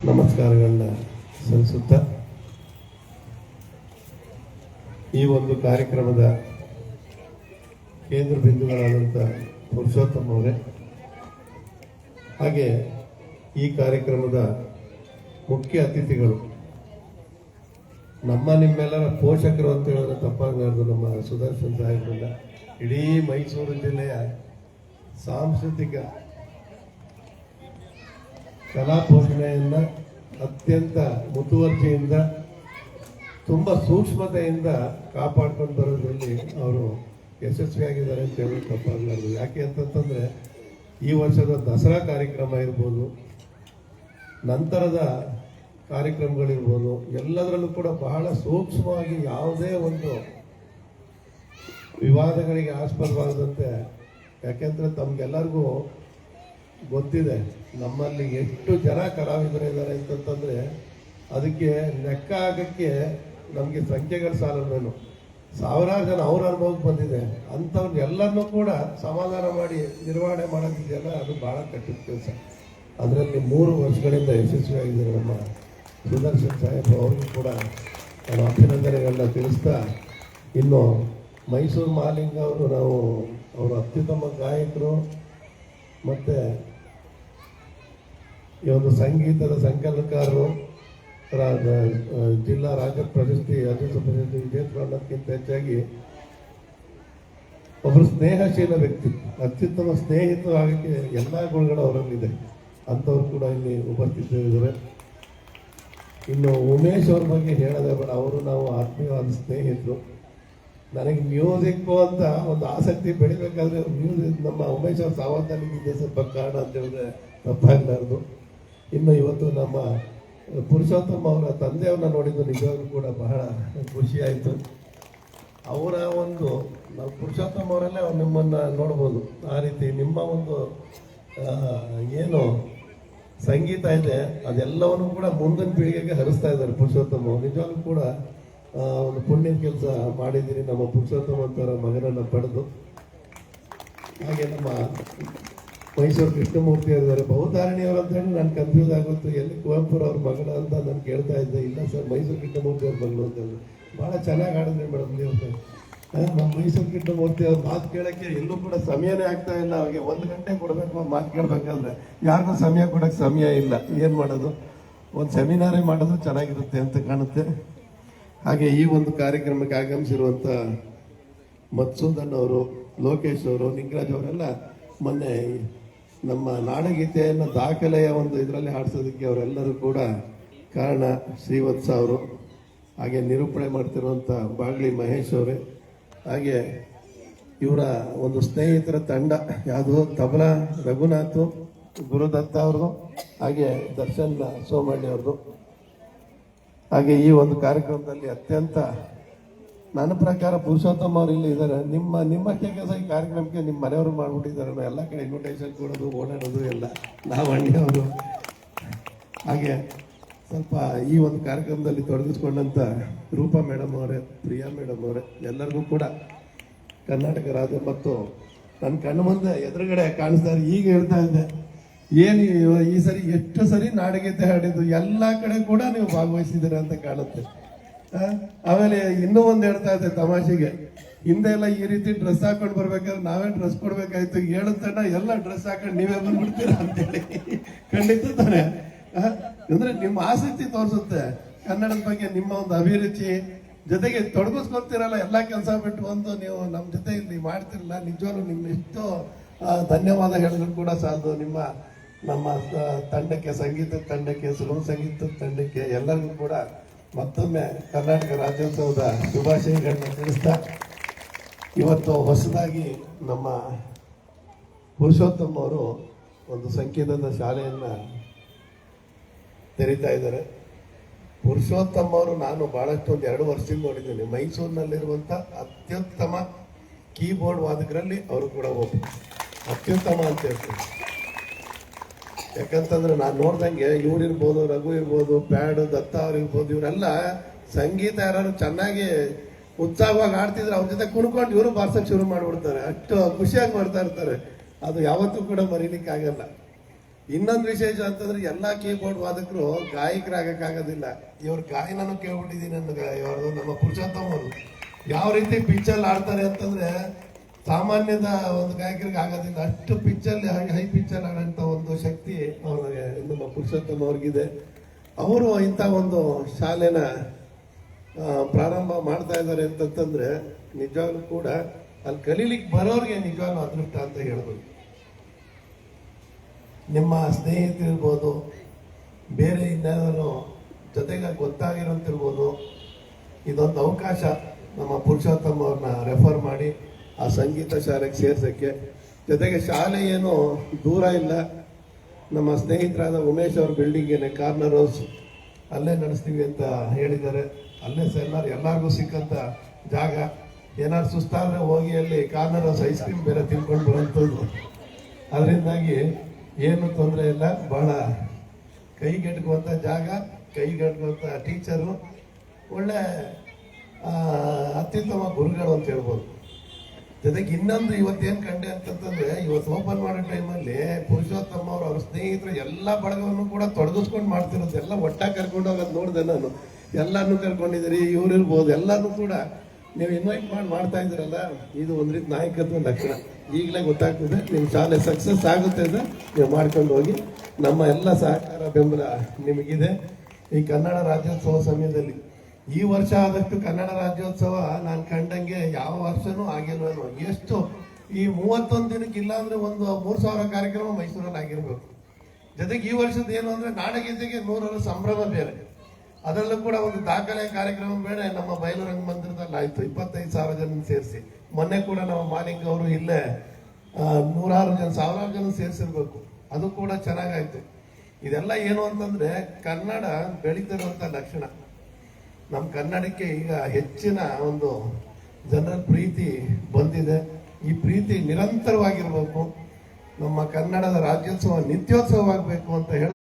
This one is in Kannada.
ನಮಸ್ಕಾರಗಳನ್ನ ಸಲ್ಲಿಸುತ್ತ ಈ ಒಂದು ಕಾರ್ಯಕ್ರಮದ ಕೇಂದ್ರ ಬಿಂದುಗಳಾದಂಥ ಪುರುಷೋತ್ತಮ ಅವರೇ ಹಾಗೆ ಈ ಕಾರ್ಯಕ್ರಮದ ಮುಖ್ಯ ಅತಿಥಿಗಳು, ನಮ್ಮ ನಿಮ್ಮೆಲ್ಲರ ಪೋಷಕರು ಅಂತ ಹೇಳಿದ್ರೆ ತಪ್ಪಾಗಬಾರ್ದು ನಮ್ಮ ಸುದರ್ಶನ್ ಸಾಹೇಬ್ರನ್ನ. ಇಡೀ ಮೈಸೂರು ಜಿಲ್ಲೆಯ ಸಾಂಸ್ಕೃತಿಕ ಕಲಾ ಪೋಷಣೆಯನ್ನ ಅತ್ಯಂತ ಮುತುವರ್ಜಿಯಿಂದ, ತುಂಬ ಸೂಕ್ಷ್ಮತೆಯಿಂದ ಕಾಪಾಡ್ಕೊಂಡು ಬರೋದ್ರಲ್ಲಿ ಅವರು ಯಶಸ್ವಿಯಾಗಿದ್ದಾರೆ ಅಂತ ಹೇಳಿ ತಪ್ಪಾಗಲಾರ್ದು ಯಾಕೆ ಅಂತಂತಂದ್ರೆ, ಈ ವರ್ಷದ ದಸರಾ ಕಾರ್ಯಕ್ರಮ ಇರ್ಬೋದು, ನಂತರದ ಕಾರ್ಯಕ್ರಮಗಳಿರ್ಬೋದು, ಎಲ್ಲದರಲ್ಲೂ ಕೂಡ ಬಹಳ ಸೂಕ್ಷ್ಮವಾಗಿ ಯಾವುದೇ ಒಂದು ವಿವಾದಗಳಿಗೆ ಆಸ್ಪದವಾಗದಂತೆ, ಯಾಕೆಂದ್ರೆ ತಮ್ಗೆಲ್ಲರಿಗೂ ಗೊತ್ತಿದೆ. ನಮ್ಮಲ್ಲಿ ಎಷ್ಟು ಜನ ಕಲಾವಿದರಿದ್ದಾರೆ ಅಂತಂತಂದರೆ, ಅದಕ್ಕೆ ಲೆಕ್ಕ ಆಗಕ್ಕೆ ನಮಗೆ ಸಂಖ್ಯೆಗಳು ಸಾಲವೇನು ಸಾವಿರಾರು ಜನ ಅವ್ರ ಅನುಭವಕ್ಕೆ ಬಂದಿದೆ. ಅಂಥವ್ರನ್ನ ಎಲ್ಲರನ್ನೂ ಕೂಡ ಸಮಾಧಾನ ಮಾಡಿ, ನಿರ್ವಹಣೆ ಮಾಡೋದಿದೆಯಲ್ಲ ಅದು ಬಹಳ ಕಟ್ಟಿದ ಕೆಲಸ. ಅದರಲ್ಲಿ ಮೂರು ವರ್ಷಗಳಿಂದ ಯಶಸ್ವಿಯಾಗಿದ್ದಾರೆ ನಮ್ಮ ಸುದರ್ಶನ್ ಸಾಹೇಬ್ ಅವ್ರಿಗೂ ಕೂಡ. ನಾನು ಅಭಿನಂದನೆಗಳನ್ನ ತಿಳಿಸ್ತಾ, ಇನ್ನು ಮೈಸೂರು ಮಾಲಿಂಗ ಅವರು ನಾವು, ಅವರು ಅತ್ಯುತ್ತಮ ಗಾಯಕರು, ಮತ್ತು ಈ ಒಂದು ಸಂಗೀತದ ಸಂಕಲನಕಾರರು ಜಿಲ್ಲಾ ರಾಜ್ಯ ಪ್ರಶಸ್ತಿ ಅಧ್ಯಕ್ಷ ಪ್ರಶಸ್ತಿ ವಿಜೇತರನ್ನೋದಕ್ಕಿಂತ ಹೆಚ್ಚಾಗಿ ಒಬ್ಬರು ಸ್ನೇಹಶೀಲ ವ್ಯಕ್ತಿ, ಅತ್ಯುತ್ತಮ ಸ್ನೇಹಿತರು ಆಗಕ್ಕೆ ಎಲ್ಲ ಗುಣಗಳು ಅವರಲ್ಲಿದೆ. ಅಂಥವ್ರು ಕೂಡ ಇಲ್ಲಿ ಉಪಸ್ಥಿತರಿದ್ದಾರೆ. ಇನ್ನು ಉಮೇಶ್ ಅವ್ರ ಬಗ್ಗೆ ಹೇಳದೆ ಬೇಡ, ಅವರು ನಾವು ಆತ್ಮೀಯವಾದ ಸ್ನೇಹಿತರು. ನನಗೆ ಮ್ಯೂಸಿಕ್ ಅಂತ ಒಂದು ಆಸಕ್ತಿ ಬೆಳಿಬೇಕಾದ್ರೆ ಮ್ಯೂಸಿಕ್ ನಮ್ಮ ಉಮೇಶ್ ಅವ್ರ ಸಾವಧಾನ ಇದೆ ಸ್ವಲ್ಪ ಕಾರಣ ಅಂತ ಹೇಳಿದ್ರೆ ತಪ್ಪಾಗಲಾರ್ದು. ಇನ್ನು ಇವತ್ತು ನಮ್ಮ ಪುರುಷೋತ್ತಮ ಅವರ ತಂದೆಯವನ್ನ ನೋಡಿದ್ದು ನಿಜವಾಗ್ಲೂ ಕೂಡ ಬಹಳ ಖುಷಿಯಾಯಿತು. ಅವರ ಒಂದು, ನಾವು ಪುರುಷೋತ್ತಮ ಅವರಲ್ಲೇ ನಿಮ್ಮನ್ನ ನೋಡ್ಬೋದು. ಆ ರೀತಿ ನಿಮ್ಮ ಒಂದು ಏನು ಸಂಗೀತ ಇದೆ, ಅದೆಲ್ಲವನ್ನು ಕೂಡ ಮುಂದಿನ ಪೀಳಿಗೆಗೆ ಹರಿಸ್ತಾ ಇದ್ದಾರೆ ಪುರುಷೋತ್ತಮ ಅವ್ರು. ನಿಜವಾಗ್ಲೂ ಕೂಡ ಒಂದು ಪುಣ್ಯದ ಕೆಲಸ ಮಾಡಿದ್ದೀರಿ ನಮ್ಮ ಪುರುಷೋತ್ತಮ ಅಂತವರ ಮಗನನ್ನು ಪಡೆದು. ಹಾಗೆ ನಮ್ಮ ಮೈಸೂರು ಕೃಷ್ಣಮೂರ್ತಿ ಇದ್ದಾರೆ ಬಹುಧಾರಣಿಯವರು ಅಂತ ಹೇಳಿ ನಾನು ಕನ್ಫ್ಯೂಸ್ ಆಗುತ್ತೆ ಎಲ್ಲಿ ಕುವೆಂಪುರ ಅವ್ರ ಮಗಳ ಅಂತ ನಾನು ಕೇಳ್ತಾ ಇದ್ದೆ. ಇಲ್ಲ ಸರ್, ಮೈಸೂರು ಕೃಷ್ಣಮೂರ್ತಿ ಅವ್ರ ಮಗಳು ಅಂತ ಭಾಳ ಚೆನ್ನಾಗಿ ಆಡಿದ್ರಿ ಮೇಡಮ್ ನೀವು ನಮ್ಮ ಮೈಸೂರು ಕೃಷ್ಣಮೂರ್ತಿ ಅವ್ರ ಮಾತು ಕೇಳೋಕ್ಕೆ ಎಲ್ಲೂ ಕೂಡ ಸಮಯನೇ ಆಗ್ತಾ ಇಲ್ಲ. ಅವ್ರಿಗೆ ಒಂದು ಗಂಟೆ ಕೊಡಬೇಕು ಮಾತು ಕೇಳಬೇಕಂದ್ರೆ ಯಾರಿಗೂ ಸಮಯ ಕೊಡೋಕ್ಕೆ ಸಮಯ ಇಲ್ಲ. ಏನು ಮಾಡೋದು? ಒಂದು ಸೆಮಿನಾರೇ ಮಾಡೋದು ಚೆನ್ನಾಗಿರುತ್ತೆ ಅಂತ ಕಾಣುತ್ತೆ. ಹಾಗೆ ಈ ಒಂದು ಕಾರ್ಯಕ್ರಮಕ್ಕೆ ಆಗಮಿಸಿರುವಂಥ ಮತ್ಸೂದನ್ ಅವರು, ಲೋಕೇಶ್ ಅವರು, ನಿಂಗರಾಜ್ ಅವರೆಲ್ಲ ಮೊನ್ನೆ ನಮ್ಮ ನಾಡಗೀತೆಯನ್ನು ದಾಖಲೆಯ ಒಂದು ಇದರಲ್ಲಿ ಹಾಡಿಸೋದಕ್ಕೆ ಅವರೆಲ್ಲರೂ ಕೂಡ ಕಾರಣ ಶ್ರೀವತ್ಸ ಅವರು. ಹಾಗೆ ನಿರೂಪಣೆ ಮಾಡ್ತಿರುವಂಥ ಬಾಗ್ಲಿ ಮಹೇಶ್ ಅವರೇ. ಹಾಗೆ ಇವರ ಒಂದು ಸ್ನೇಹಿತರ ತಂಡ ಯಾವುದು? ತಬಲಾ, ರಘುನಾಥ್, ಗುರುದತ್ತ ಅವ್ರದ್ದು, ಹಾಗೆ ದರ್ಶನ್ ಅವ್ರದ್ದು. ಹಾಗೆ ಈ ಒಂದು ಕಾರ್ಯಕ್ರಮದಲ್ಲಿ ಅತ್ಯಂತ ನನ್ನ ಪ್ರಕಾರ ಪುರುಷೋತ್ತಮ ಅವರು ಇಲ್ಲಿ ಇದ್ದಾರೆ ನಿಮ್ಮ ನಿಮ್ಮ ಕೆಲಸ ಈ ಕಾರ್ಯಕ್ರಮಕ್ಕೆ ನಿಮ್ಮ ಮನೆಯವರು ಮಾಡ್ಬಿಟ್ಟಿದ್ದಾರೆ. ಎಲ್ಲ ಕಡೆ ಇನ್ವಿಟೇಷನ್ ಕೊಡೋದು ಓಡಾಡೋದು ಎಲ್ಲ. ನಾವು ಅವರು ಹಾಗೆ ಸ್ವಲ್ಪ ಈ ಒಂದು ಕಾರ್ಯಕ್ರಮದಲ್ಲಿ ತೊಡಗಿಸ್ಕೊಂಡಂತ ರೂಪಾ ಮೇಡಮ್ ಅವರೇ, ಪ್ರಿಯಾ ಮೇಡಮ್ ಅವರೇ, ಎಲ್ಲರಿಗೂ ಕೂಡ ಕರ್ನಾಟಕ ರಾಜ್ಯ ಮತ್ತು ನನ್ನ ಕಣ್ಣು ಮುಂದೆ ಎದುರುಗಡೆ ಕಾಣಿಸ್ತಾ ಈಗ ಹೇಳ್ತಾ ಇದ್ದೆ, ಏನು ಈ ಸರಿ ಎಷ್ಟು ಸರಿ ನಾಡಗೀತೆ ಹಾಡಿದ್ದು ಎಲ್ಲ ಕಡೆ ಕೂಡ ನೀವು ಭಾಗವಹಿಸಿದ್ದೀರ ಅಂತ ಕಾಣುತ್ತೆ? ಆಮೇಲೆ ಇನ್ನೂ ಒಂದು ಹೇಳ್ತಾ ಇದ್ದೆ ತಮಾಷೆಗೆ. ಹಿಂದೆ ಎಲ್ಲ ಈ ರೀತಿ ಡ್ರೆಸ್ ಹಾಕೊಂಡು ಬರ್ಬೇಕಾದ್ರೆ ನಾವೇ ಡ್ರೆಸ್ ಕೊಡ್ಬೇಕಾಯ್ತು. ಹೇಳುತ್ತಣ್ಣ ಎಲ್ಲ ಡ್ರೆಸ್ ಹಾಕೊಂಡು ನೀವೇ ಬಂದ್ಬಿಡ್ತೀರಾ ಅಂತೇಳಿ. ಖಂಡಿತ ತಾನೆ? ಅಂದ್ರೆ ನಿಮ್ಮ ಆಸಕ್ತಿ ತೋರಿಸುತ್ತೆ. ಕನ್ನಡದ ಬಗ್ಗೆ ನಿಮ್ಮ ಒಂದು ಅಭಿರುಚಿ. ಜೊತೆಗೆ ತೊಡಗಿಸ್ಕೊಳ್ತಿರಲ್ಲ ಎಲ್ಲ ಕೆಲಸ ಬಿಟ್ಟು ಒಂದು ನೀವು ನಮ್ಮ ಜೊತೆ ಇಲ್ಲಿ ಮಾಡ್ತಿರಲ್ಲ. ನಿಜವಾಗ್ಲೂ ನಿಮ್ಮ ಎಷ್ಟು ಧನ್ಯವಾದ ಹೇಳಿದ್ರು ಕೂಡ ಸಾಲದು. ನಿಮ್ಮ, ನಮ್ಮ ತಂಡಕ್ಕೆ ಸಂಗೀತ ತಂಡಕ್ಕೆ ಸುಗಮ ಸಂಗೀತ ತಂಡಕ್ಕೆ ಎಲ್ಲರಿಗೂ ಕೂಡ ಮತ್ತೊಮ್ಮೆ ಕರ್ನಾಟಕ ರಾಜ್ಯೋತ್ಸವದ ಶುಭಾಶಯಗಳನ್ನು ತಿಳಿಸ್ತಾ ಇವತ್ತು ಹೊಸದಾಗಿ ನಮ್ಮ ಪುರುಷೋತ್ತಮ್ ಅವರು ಒಂದು ಸಂಕೇತದ ಶಾಲೆಯನ್ನು ತೆರೀತಾ ಇದ್ದಾರೆ. ಪುರುಷೋತ್ತಮ್ ಅವರು ನಾನು ಭಾಳಷ್ಟು ಒಂದು ಎರಡು ವರ್ಷದಿಂದ ನೋಡಿದ್ದೀನಿ. ಮೈಸೂರಿನಲ್ಲಿರುವಂಥ ಅತ್ಯುತ್ತಮ ಕೀಬೋರ್ಡ್ ವಾದಕರಲ್ಲಿ ಅವರು ಕೂಡ ಒಬ್ಬ ಅತ್ಯುತ್ತಮ ಅಂತ ಹೇಳ್ತೀನಿ. ಯಾಕಂತಂದ್ರೆ ನಾನು ನೋಡ್ದಂಗೆ ಇವ್ರು ಇರ್ಬೋದು, ರಘು ಇರ್ಬೋದು, ಪ್ಯಾಡ್, ದತ್ತ ಅವ್ರು ಇರ್ಬೋದು, ಇವರೆಲ್ಲ ಸಂಗೀತ ಯಾರು ಚೆನ್ನಾಗಿ ಉತ್ಸಾಹವಾಗಿ ಆಡ್ತಿದ್ರೆ ಅವ್ರ ಜೊತೆ ಕುಣ್ಕೊಂಡು ಇವರು ಬಾರ್ಸಕ್ ಶುರು ಮಾಡಿಬಿಡ್ತಾರೆ. ಅಷ್ಟು ಖುಷಿಯಾಗಿ ಮಾಡ್ತಾ ಇರ್ತಾರೆ. ಅದು ಯಾವತ್ತೂ ಕೂಡ ಮರೀಲಿಕ್ಕೆ ಆಗಲ್ಲ. ಇನ್ನೊಂದು ವಿಶೇಷ ಅಂತಂದ್ರೆ ಎಲ್ಲ ಕೀಬೋರ್ಡ್ ವಾದಕರು ಗಾಯಕರಾಗಕ್ಕಾಗೋದಿಲ್ಲ. ಇವ್ರ ಗಾಯನೂ ಕೇಳ್ಬಿಟ್ಟಿದ್ದೀನಿ ನನಗೆ ಇವರು ನಮ್ಮ ಪುರುಷೋತ್ತಮ್ ಅವರು. ಯಾವ ರೀತಿ ಪಿಚ್ಚಲ್ಲಿ ಆಡ್ತಾರೆ ಅಂತಂದ್ರೆ ಸಾಮಾನ್ಯದ ಒಂದು ಗಾಯಕರಿಗೆ ಆಗೋದಿಲ್ಲ ಅಷ್ಟು ಪಿಚ್ಚಲ್ಲಿ ಹೈ ಪಿಚ್ಚಲ್ಲಿ ಆಡೋಂಥ ಒಂದು ಶಕ್ತಿ ಅವ್ರಿಗೆ ನಮ್ಮ ಪುರುಷೋತ್ತಮ ಅವ್ರಿಗಿದೆ. ಅವರು ಇಂಥ ಒಂದು ಶಾಲೆನ ಪ್ರಾರಂಭ ಮಾಡ್ತಾ ಇದ್ದಾರೆ ಅಂತಂತಂದರೆ ನಿಜವಾಗ್ಲೂ ಕೂಡ ಅಲ್ಲಿ ಕಲೀಲಿಕ್ಕೆ ಬರೋರಿಗೆ ನಿಜವಾಗ್ಲೂ ಅದೃಷ್ಟ ಅಂತ ಹೇಳ್ಬೋದು. ನಿಮ್ಮ ಸ್ನೇಹಿತರಿರ್ಬೋದು ಬೇರೆ ಇನ್ಯಾರು ಜೊತೆಗೆ ಗೊತ್ತಾಗಿರೋಂತಿರ್ಬೋದು, ಇದೊಂದು ಅವಕಾಶ ನಮ್ಮ ಪುರುಷೋತ್ತಮ ಅವ್ರನ್ನ ರೆಫರ್ ಮಾಡಿ. ಆ ಸಂಗೀತ ಶಾಲೆಗೆ ಸೇರ್ಸೋಕ್ಕೆ. ಜೊತೆಗೆ ಶಾಲೆ ಏನು ದೂರ ಇಲ್ಲ. ನಮ್ಮ ಸ್ನೇಹಿತರಾದ ಉಮೇಶ್ ಅವ್ರ ಬಿಲ್ಡಿಂಗೇನೆ ಕಾರ್ನರ್ ಹೌಸ್ ಅಲ್ಲೇ ನಡೆಸ್ತೀವಿ ಅಂತ ಹೇಳಿದ್ದಾರೆ. ಅಲ್ಲೇ ಸಹ ಎಲ್ಲಾರು ಎಲ್ಲರಿಗೂ ಸಿಕ್ಕಂಥ ಜಾಗ. ಏನಾದ್ರು ಸುಸ್ತಾದ್ರೆ ಹೋಗಿ ಅಲ್ಲಿ ಕಾರ್ನರ್ ಹೌಸ್ ಐಸ್ ಕ್ರೀಮ್ ಬೇರೆ ತಿನ್ಕೊಂಡು ಬರೋಂಥದ್ದು ಅದರಿಂದಾಗಿ ಏನು ತೊಂದರೆ ಇಲ್ಲ. ಬಹಳ ಕೈಗೆಟುಕುವಂಥ ಜಾಗ ಕೈಗೆಟುಕುವಂಥ ಟೀಚರು ಒಳ್ಳೆ ಅತ್ಯುತ್ತಮ ಗುರುಗಳು ಅಂತ ಹೇಳ್ಬೋದು. ಜೊತೆಗೆ ಇನ್ನೊಂದು ಇವತ್ತೇನ್ ಕಂಡೆ ಅಂತಂದ್ರೆ ಇವತ್ತು ಓಪನ್ ಮಾಡೋ ಟೈಮಲ್ಲಿ ಪುರುಷೋತ್ತಮ ಅವರು, ಅವ್ರ ಸ್ನೇಹಿತರು ಎಲ್ಲ ಬಳಗವನ್ನು ಕೂಡ ತೊಡಗಿಸ್ಕೊಂಡು ಮಾಡ್ತಿರೋದು, ಎಲ್ಲ ಒಟ್ಟಾಗಿ ಕರ್ಕೊಂಡು ಹೋಗೋದು ನೋಡಿದೆ ನಾನು. ಎಲ್ಲಾನು ಕರ್ಕೊಂಡಿದ್ದೀರಿ, ಇವ್ರು ಇರ್ಬೋದು ಎಲ್ಲಾನು ಕೂಡ. ನೀವು ಇನ್ವೈಟ್ ಮಾಡಿ ಮಾಡ್ತಾ ಇದ್ರಲ್ಲ ಇದು ಒಂದ್ ರೀತಿ ನಾಯಕತ್ವ ಲಕ್ಷಣ. ಈಗಲೇ ಗೊತ್ತಾಗ್ತದೆ ನಿಮ್ಮ ಶಾಲೆ ಸಕ್ಸಸ್ ಆಗುತ್ತೆ ಅಂತ ನೀವು ಮಾಡ್ಕೊಂಡು ಹೋಗಿ, ನಮ್ಮ ಎಲ್ಲ ಸಹಕಾರ ಬೆಂಬಲ ನಿಮಗಿದೆ. ಈ ಕನ್ನಡ ರಾಜ್ಯೋತ್ಸವ ಸಮಯದಲ್ಲಿ ಈ ವರ್ಷ ಆದಷ್ಟು ಕನ್ನಡ ರಾಜ್ಯೋತ್ಸವ ನಾನು ಕಂಡಂಗೆ ಯಾವ ವರ್ಷನೂ ಆಗಿಲ್ವೇನೋ ಎಷ್ಟು ಈ ಮೂವತ್ತೊಂದು ದಿನಕ್ಕೆ ಇಲ್ಲ ಅಂದರೆ ಒಂದು ಮೂರ್ ಸಾವಿರ ಕಾರ್ಯಕ್ರಮ ಮೈಸೂರಲ್ಲಿ ಆಗಿರ್ಬೇಕು. ಜೊತೆಗೆ ಈ ವರ್ಷದ ಏನು ಅಂದ್ರೆ ನಾಡಗೀತೆಗೆ ನೂರರ ಸಂಭ್ರಮ ಬೇರೆ. ಅದರಲ್ಲೂ ಕೂಡ ಒಂದು ದಾಖಲೆ ಕಾರ್ಯಕ್ರಮ ಬೇಡ ನಮ್ಮ ಬಯಲು ರಂಗಮಂದಿರದಲ್ಲಿ ಆಯಿತು. ಇಪ್ಪತ್ತೈದು ಸಾವಿರ ಜನ ಸೇರಿಸಿ. ಮೊನ್ನೆ ಕೂಡ ನಮ್ಮ ಮಾಲಿಂಗ್ ಅವರು ಇಲ್ಲೇ ನೂರಾರು ಜನ, ಸಾವಿರಾರು ಜನ ಸೇರಿಸಿರ್ಬೇಕು. ಅದು ಕೂಡ ಚೆನ್ನಾಗಾಯ್ತು. ಇದೆಲ್ಲ ಏನು ಅಂತಂದ್ರೆ ಕನ್ನಡ ಬೆಳೀತಿರುವಂತ ಲಕ್ಷಣ. ನಮ್ಮ ಕನ್ನಡಕ್ಕೆ ಈಗ ಹೆಚ್ಚಿನ ಒಂದು ಜನರ ಪ್ರೀತಿ ಬಂದಿದೆ. ಈ ಪ್ರೀತಿ ನಿರಂತರವಾಗಿರಬೇಕು. ನಮ್ಮ ಕನ್ನಡದ ರಾಜ್ಯೋತ್ಸವ ನಿತ್ಯೋತ್ಸವ ಆಗಬೇಕು ಅಂತ ಹೇಳಿ